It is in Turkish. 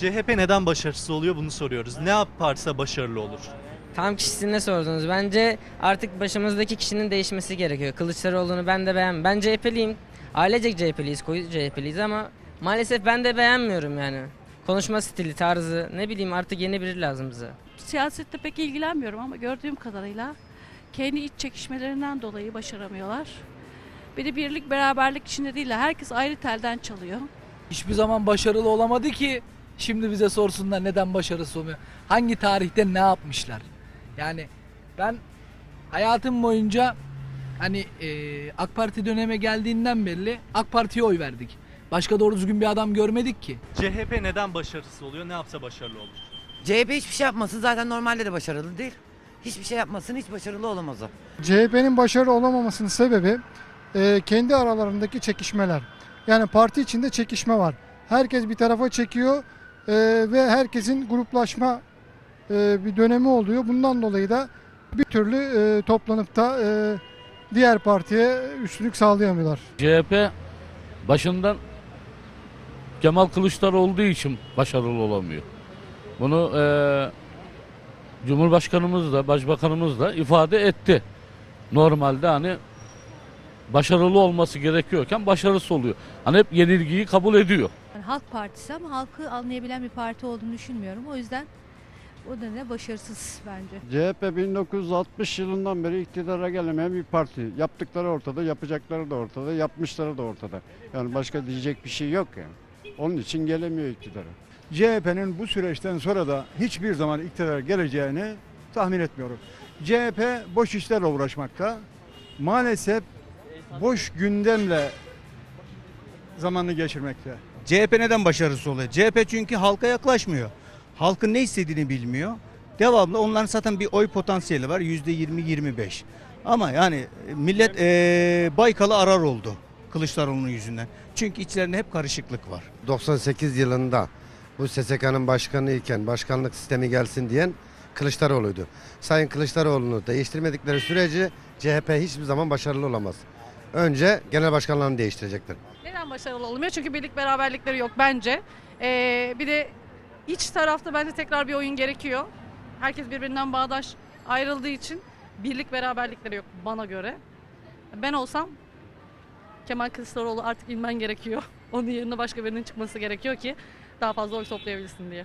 CHP neden başarısız oluyor bunu soruyoruz. Ne yaparsa başarılı olur. Tam kişisine sordunuz. Bence artık başımızdaki kişinin değişmesi gerekiyor. Kılıçdaroğlu'nu ben de beğen. Ben CHP'liyim. Ailecek CHP'liyiz, koyu CHP'liyiz ama maalesef ben de beğenmiyorum yani. Konuşma stili, tarzı, ne bileyim artık yeni biri lazım bize. Siyasette pek ilgilenmiyorum ama gördüğüm kadarıyla kendi iç çekişmelerinden dolayı başaramıyorlar. Bir de birlik beraberlik içinde değil. Herkes ayrı telden çalıyor. Hiçbir zaman başarılı olamadı ki şimdi bize sorsunlar neden başarısız olmuyor. Hangi tarihte ne yapmışlar? Yani ben hayatım boyunca hani e, AK Parti döneme geldiğinden belli AK Parti'ye oy verdik. Başka doğru düzgün bir adam görmedik ki. CHP neden başarısız oluyor? Ne yapsa başarılı olur. CHP hiçbir şey yapmasın zaten normalde de başarılı değil. Hiçbir şey yapmasın hiç başarılı olamaz o. CHP'nin başarılı olamamasının sebebi e, kendi aralarındaki çekişmeler. Yani parti içinde çekişme var. Herkes bir tarafa çekiyor e, ve herkesin gruplaşma e, bir dönemi oluyor. Bundan dolayı da bir türlü e, toplanıp da e, diğer partiye üstünlük sağlayamıyorlar. CHP başından Kemal Kılıçdaroğlu olduğu için başarılı olamıyor. Bunu eee Cumhurbaşkanımız da, Başbakanımız da ifade etti. Normalde hani başarılı olması gerekiyorken başarısız oluyor. Hani hep yenilgiyi kabul ediyor. Halk Partisi ama halkı anlayabilen bir parti olduğunu düşünmüyorum. O yüzden o nedenle başarısız bence. CHP 1960 yılından beri iktidara gelemeyen bir parti. Yaptıkları ortada, yapacakları da ortada, yapmışları da ortada. Yani başka diyecek bir şey yok yani. Onun için gelemiyor iktidara. CHP'nin bu süreçten sonra da hiçbir zaman iktidara geleceğini tahmin etmiyorum. CHP boş işlerle uğraşmakta. Maalesef boş gündemle zamanını geçirmekte. CHP neden başarısız oluyor? CHP çünkü halka yaklaşmıyor. Halkın ne istediğini bilmiyor. Devamlı onların zaten bir oy potansiyeli var. Yüzde 20-25. Ama yani millet eee Baykal'ı arar oldu. Kılıçdaroğlu'nun yüzünden. Çünkü içlerinde hep karışıklık var. 98 yılında bu SSK'nın başkanı iken başkanlık sistemi gelsin diyen Kılıçdaroğlu'ydu. Sayın Kılıçdaroğlu'nu değiştirmedikleri sürece CHP hiçbir zaman başarılı olamaz. Önce genel başkanlarını değiştirecekler. Neden başarılı olmuyor? Çünkü birlik beraberlikleri yok bence. Ee, bir de iç tarafta bence tekrar bir oyun gerekiyor. Herkes birbirinden bağdaş ayrıldığı için birlik beraberlikleri yok bana göre. Ben olsam Kemal Kılıçdaroğlu artık inmen gerekiyor. Onun yerine başka birinin çıkması gerekiyor ki daha fazla oy toplayabilsin diye.